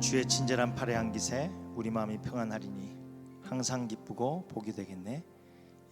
주의 친절한 팔의 향기새 우리 마음이 평안하리니 항상 기쁘고 복이 되겠네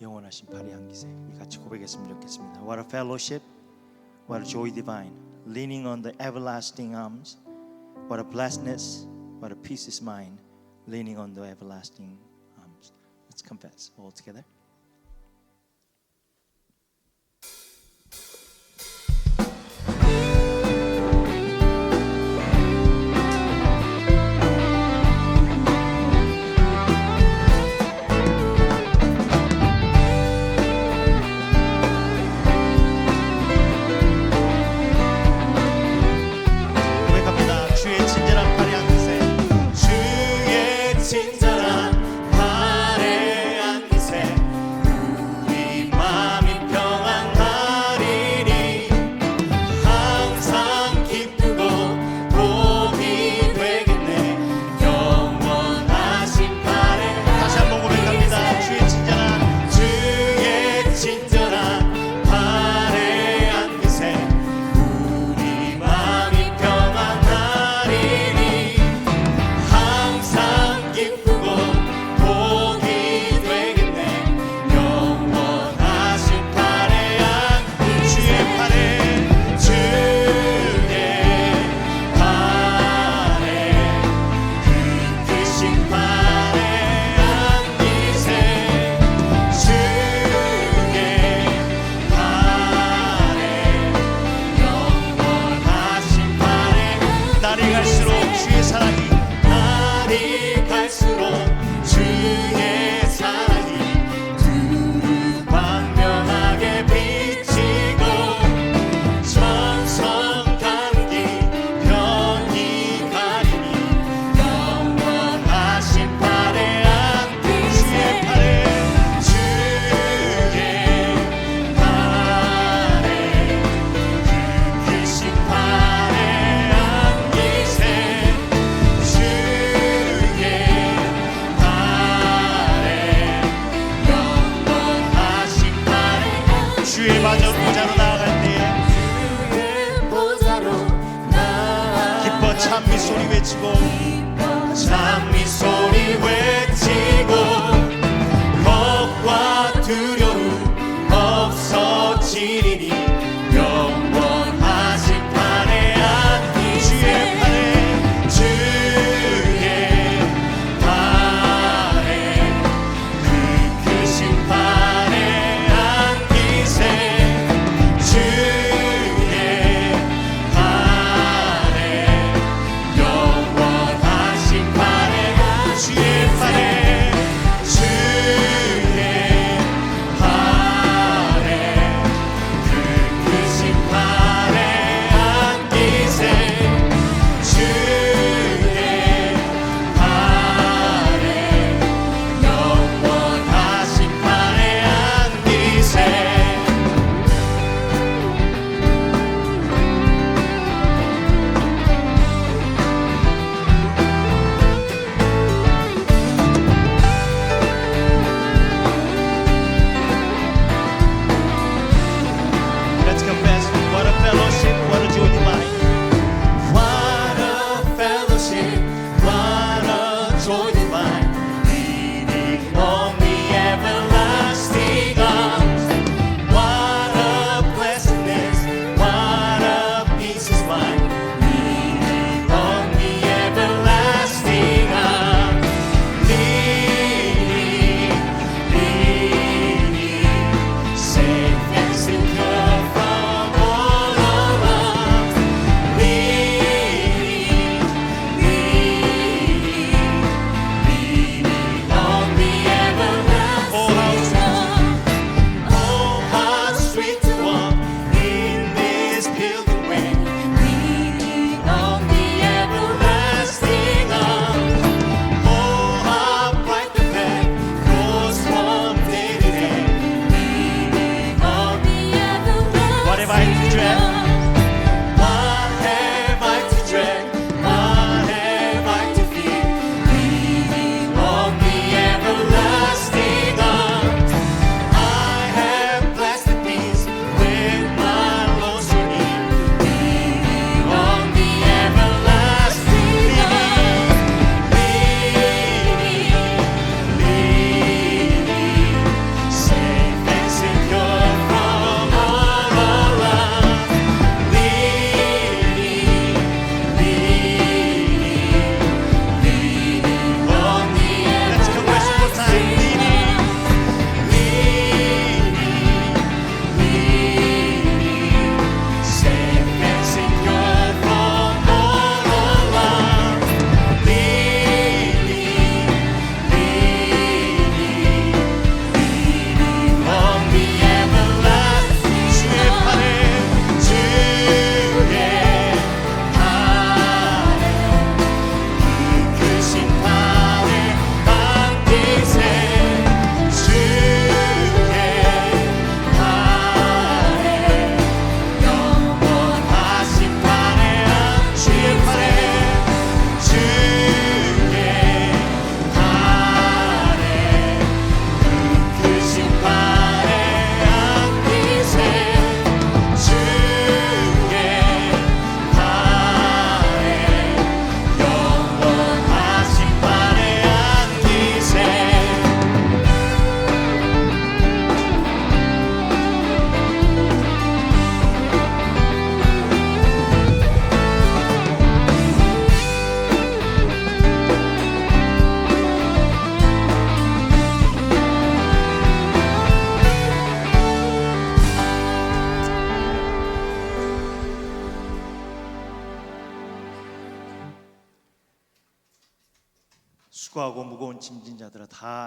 영원하신 팔의 향기새 우리 같이 고백했으면 좋겠습니다 What a fellowship What a joy divine Leaning on the everlasting arms What a blessedness What a peace is mine Leaning on the everlasting arms Let's confess all together transformed.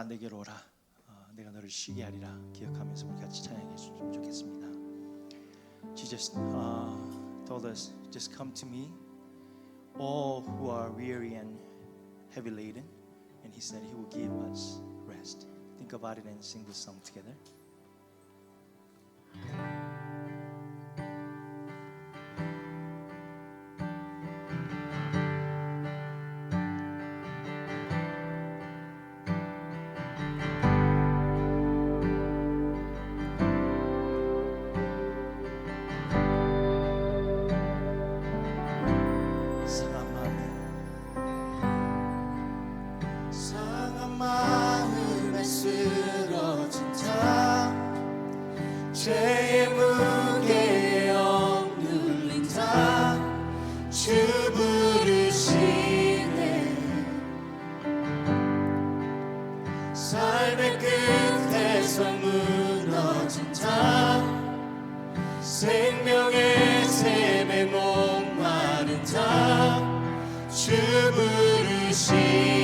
내게로 오라 내가 너를 쉬게 하리라. 기억하면서 우리 같이 찬양해 주시면 좋겠습니다. She just uh, told us just come to me all who are weary and heavy laden and he said he will give us rest. Think about it and sing this song together. 세상 무너진 자 생명의 샘에 목마른 자주 부르시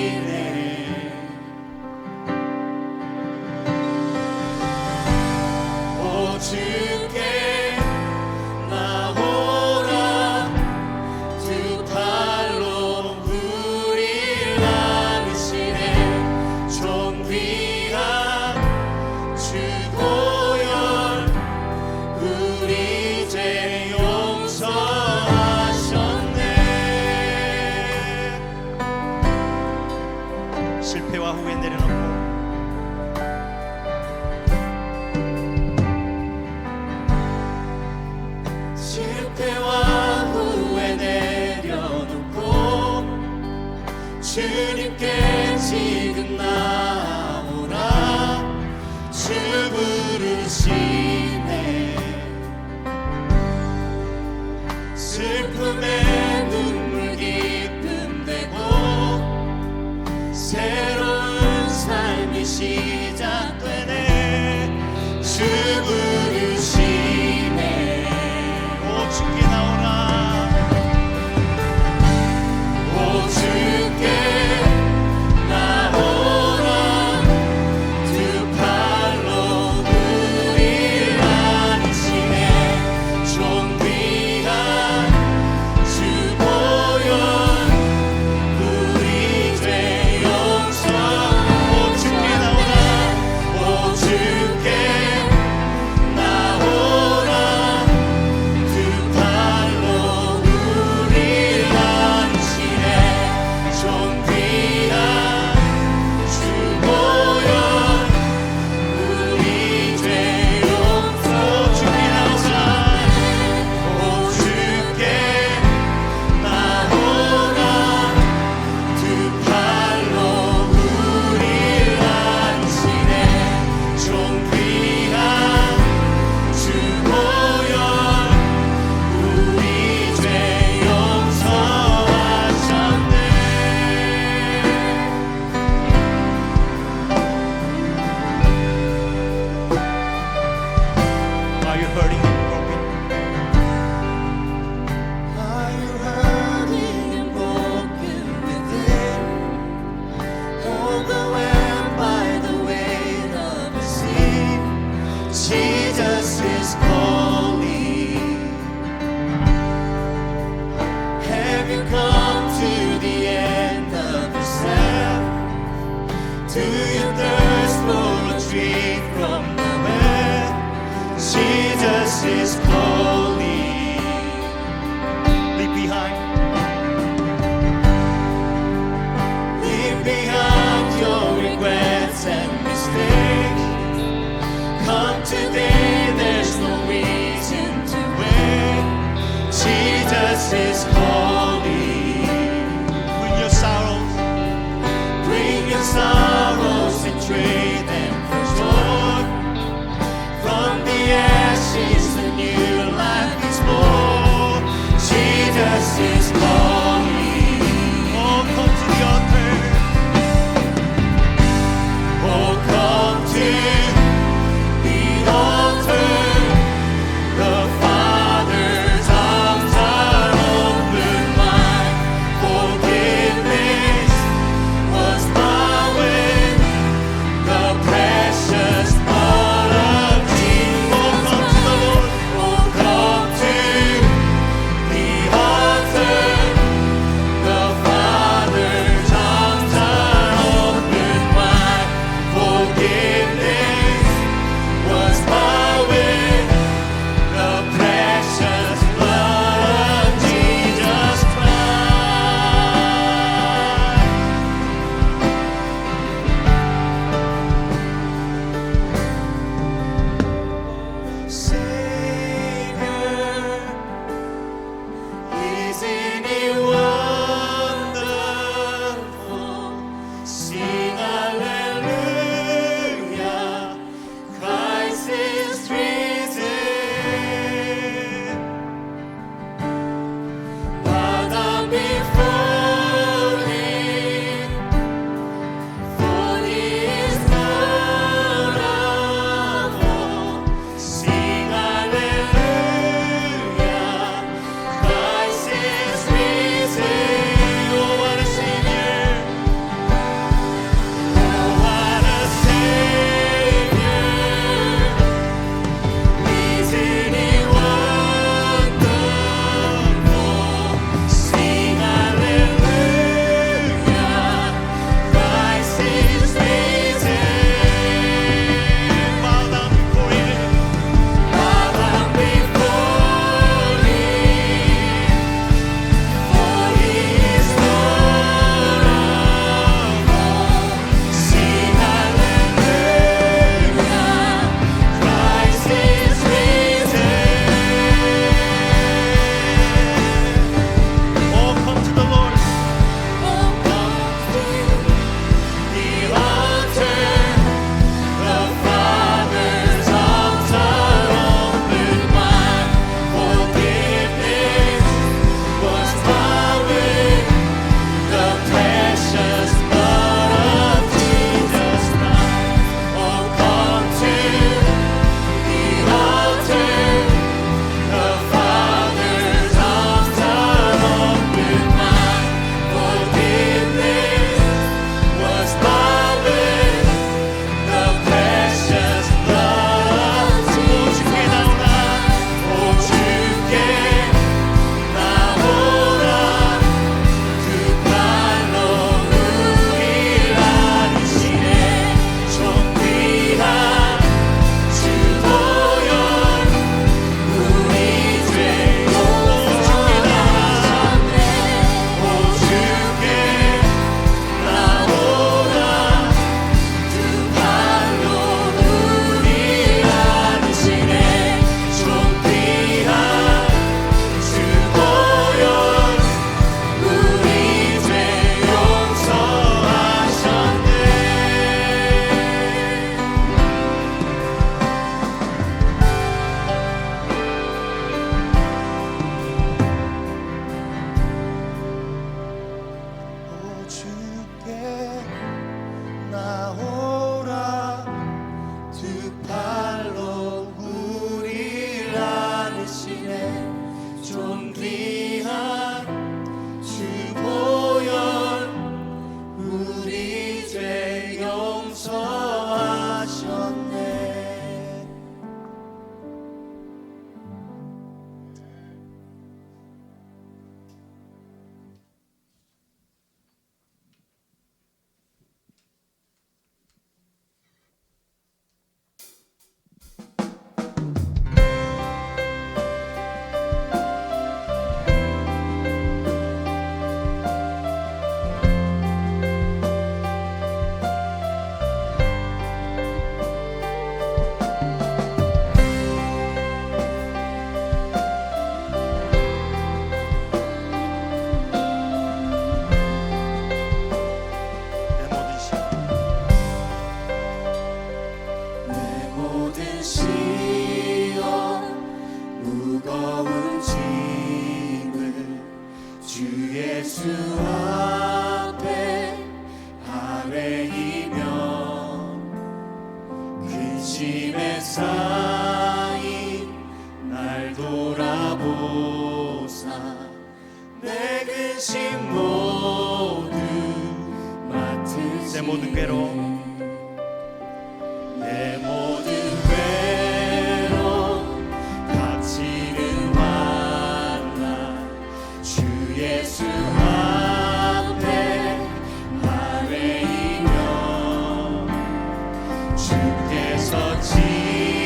실패와 후회 내려놓고 from the land. Jesus is. 주께서 지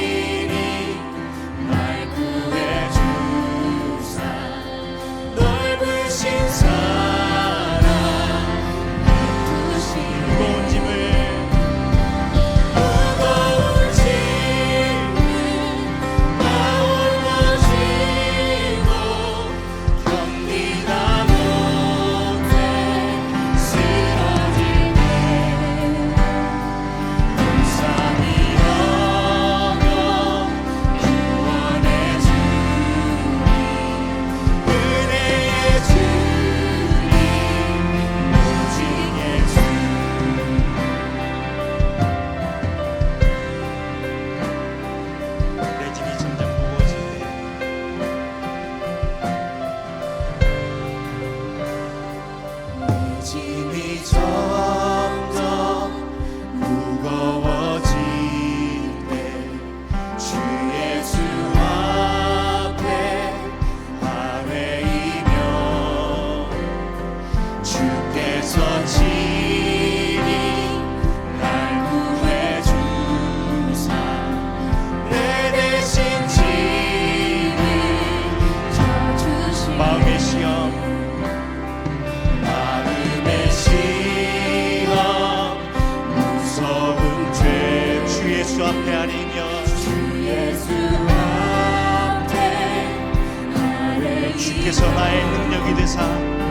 주께서 나의 능력이 되사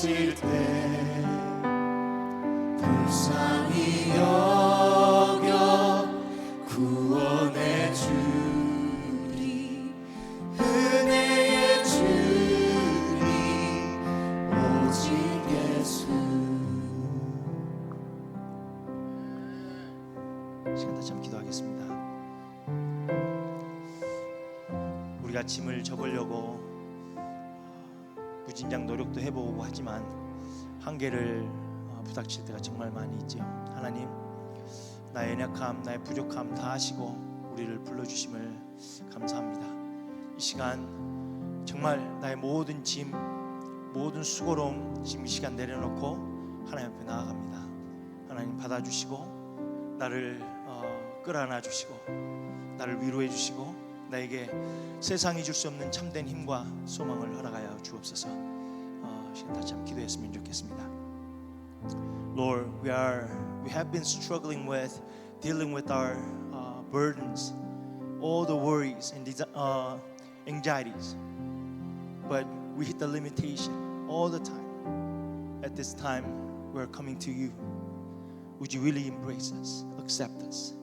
seated there. 하지만 한계를 어, 부닥칠 때가 정말 많이 있지요. 하나님, 나의 연약함, 나의 부족함 다 아시고 우리를 불러주심을 감사합니다. 이 시간 정말 나의 모든 짐, 모든 수고로움 지금 이 시간 내려놓고 하나님 앞에 나아갑니다. 하나님 받아주시고 나를 어, 끌어안아 주시고 나를 위로해 주시고 나에게 세상이 줄 수 없는 참된 힘과 소망을 허락하여 주옵소서. 어, 시간 다시 한번 기도했으면 좋겠습니다. Lord, we are we have been struggling with dealing with our uh, burdens, all the worries and desi- uh, anxieties, but we hit the limitation all the time. At this time, we're coming to you. Would you really embrace us, accept us,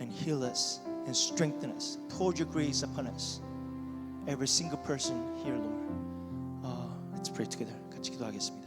and heal us and strengthen us? Pour your grace upon us. Every single person here, Lord. Uh, let's pray together. 같이 기도하겠습니다.